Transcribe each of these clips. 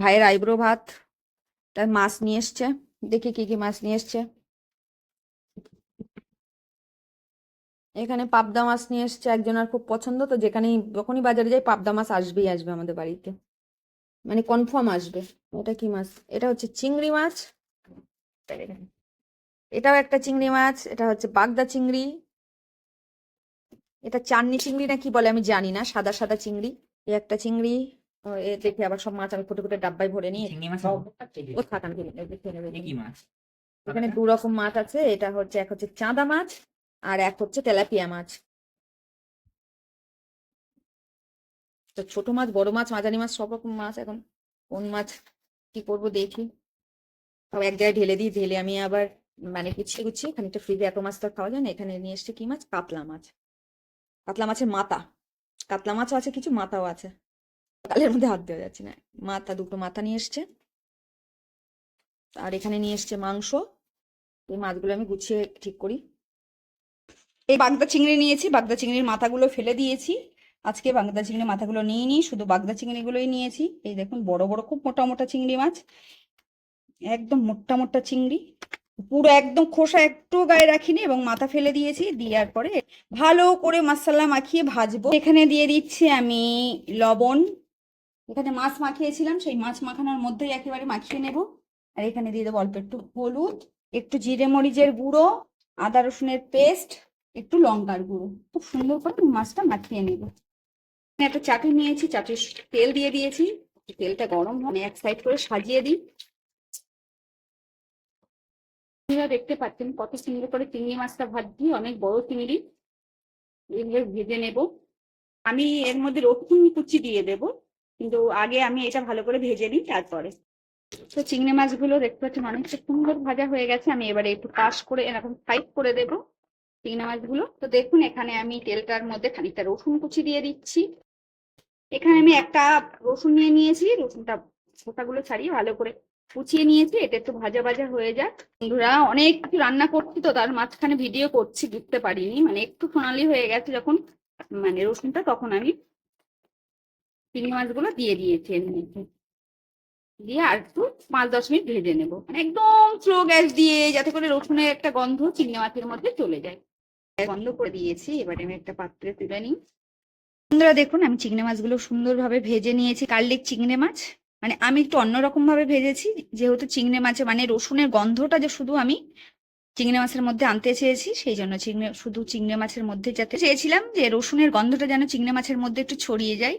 ভাইয়ের আইব্রো ভাত, তার মাছ নিয়ে এসছে। দেখি কি কি মাছ নিয়ে এসছে। এখানে পাবদা মাছ নিয়ে এসছে একজনের খুব পছন্দ, তো যেখানেই, যখনই বাজারে যাই পাবদা মাছ আসবেই আসবে আমাদের বাড়িতে। মানে কনফার্ম আসবে, এটা কি মাছ? এটা হচ্ছে চিংড়ি মাছ। এটাও একটা চিংড়ি মাছ, এটা হচ্ছে বাগদা চিংড়ি। এটা চান্নি চিংড়ি না কি বলে আমি জানি না, সাদা সাদা চিংড়ি, এই একটা চিংড়ি। এ দেখি আবার সব মাছ আমি ফুটে ফুটে ডাব্বায় ভরে মাছ ও থাক আমি মাছ? এখানে দু রকম মাছ আছে এটা হচ্ছে এক হচ্ছে চাঁদা মাছ আর এক হচ্ছে তেলাপিয়া মাছ। তো ছোট মাছ বড় মাছ মাঝারি মাছ সব রকম মাছ এখন। কোন মাছ কি করব দেখি। সব এক জায়গায় ঢেলে দিই ঢেলে আমি আবার মানে গুছিয়ে গুছিয়ে খানিকটা ফ্রিজে এত মাছ তো খাওয়া যায় না এখানে নিয়ে এসছে কি মাছ? কাতলা মাছ। কাতলা মাছের মাথা। কাতলা মাছও আছে কিছু মাথাও আছে। কালের মধ্যে হাত দেওয়া যাচ্ছে না। মাথা, দুটো মাথা নিয়ে এসছে। আর এখানে নিয়ে এসছে মাংস। এই মাছগুলো আমি গুছিয়ে ঠিক করি। এই বাগদা চিংড়ি নিয়েছি। বাগদা চিংড়ির মাথাগুলো ফেলে দিয়েছি। আজকে বাগদা চিংড়ির মাথাগুলো নিয়ে নিই। শুধু বাগদা চিংড়িগুলোই নিয়েছি। এই দেখুন, বড় বড়, খুব মোটা মোটা চিংড়ি মাছ। একদম মোটা মোটা চিংড়ি। পুরো একদম খোসা একটু গায়ে রাখিনি এবং মাথা ফেলে দিয়েছি। দেওয়ার পরে ভালো করে মশলা মাখিয়ে ভাজবো। এখানে দিয়ে দিচ্ছি আমি লবণ। এখানে মাছ মাখিয়েছিলাম, সেই মাছ মাখানোর মধ্যেই একেবারে মাখিয়ে নেব। আর এখানে দিয়ে দেবো অল্প একটু হলুদ, একটু জিরে মরিচের গুঁড়ো, আদা রসুনের পেস্ট, একটু লঙ্কার গুঁড়ো। খুব সুন্দর করে মাছটা মাখিয়ে নেব। একটা চাটনি নিয়েছি, চাটনির তেল দিয়ে দিয়েছি। তেলটা গরম মানে এক সাইড করে সাজিয়ে দিই। দেখতে পাচ্ছেন কত সুন্দর করে চিংড়ি মাছটা ভাজছি, অনেক বড় চিংড়ি। ভেজে নেব। আমি এর মধ্যে রসুন কুচি দিয়ে দেব। কিন্তু আগে আমি এটা ভালো করে ভেজে নিই তারপরে। তো চিংড়ি মাছগুলো দেখতে পাচ্ছেন অনেকটা সুন্দর ভাজা হয়ে গেছে, আমি এবারে একটু পাশ করে এরকম সাইড করে দেব চিংড়ি মাছগুলো। তো দেখুন এখানে আমি তেলটার মধ্যে খানিকটা রসুন কুচি দিয়ে দিচ্ছি। এখানে আমি একটা রসুন নিয়ে নিয়েছি, রসুনটা ছোটাগুলো ছাড়িয়ে ভালো করে কুচিয়ে নিয়েছি, এটা একটু ভাজা ভাজা হয়ে যাক। বন্ধুরা, অনেক কিছু রান্না করছি তো, তার মাঝখানে ভিডিও করছি, বুঝতে পারিনি। মানে একটু সোনালি হয়ে গেছে যখন মানে রসুনটা তখন আমি চিংড়ি মাছগুলো দিয়ে দিয়েছি দিয়ে আর একটু পাঁচ দশ মিনিট ভেজে নেব। মানে একদম স্লো গ্যাস দিয়ে যাতে করে রসুনের একটা গন্ধ চিংড়ি মাছের মধ্যে চলে যায়। বন্ধ করে দিয়েছি, এবারে আমি একটা পাত্রে তুলে নিই। বন্ধুরা দেখুন, আমি চিংড়ি মাছগুলো সুন্দরভাবে ভেজে নিয়েছি। কার্লিক চিংড়ি মাছ মানে আমি একটু অন্যরকম ভাবে ভেজেছি, যেহেতু চিংড়ি মাছে মানে রসুনের গন্ধটা যে শুধু আমি চিংড়ি মাছের মধ্যে আনতে চেয়েছি, সেই জন্য চিংড়ি, শুধু চিংড়ি মাছের মধ্যে যাতে চেয়েছিলাম যে রসুনের গন্ধটা যেন চিংড়ি মাছের মধ্যে একটু ছড়িয়ে যায়।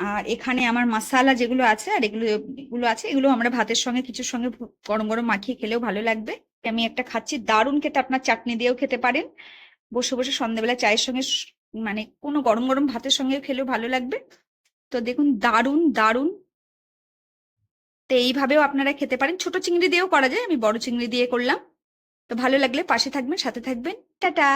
আর এখানে আমার মশালা যেগুলো আছে আর এগুলো এগুলো আছে, এগুলো আমরা ভাতের সঙ্গে কিছুর সঙ্গে গরম গরম মাখিয়ে খেলেও ভালো লাগবে। আমি একটা খাচ্ছি দারুণ খেতে, আপনার চাটনি দিয়েও খেতে পারেন। বসে বসে সন্ধ্যাবেলা চায়ের সঙ্গে মানে কোনো গরম গরম ভাতের সঙ্গে খেলেও ভালো লাগবে। তো দেখুন দারুণ দারুণ। তো এইভাবেও আপনারা খেতে পারেন। ছোট চিংড়ি দিয়েও করা যায়, আমি বড় চিংড়ি দিয়ে করলাম। তো ভালো লাগলে পাশে থাকবেন, সাথে থাকবেন। টাটা!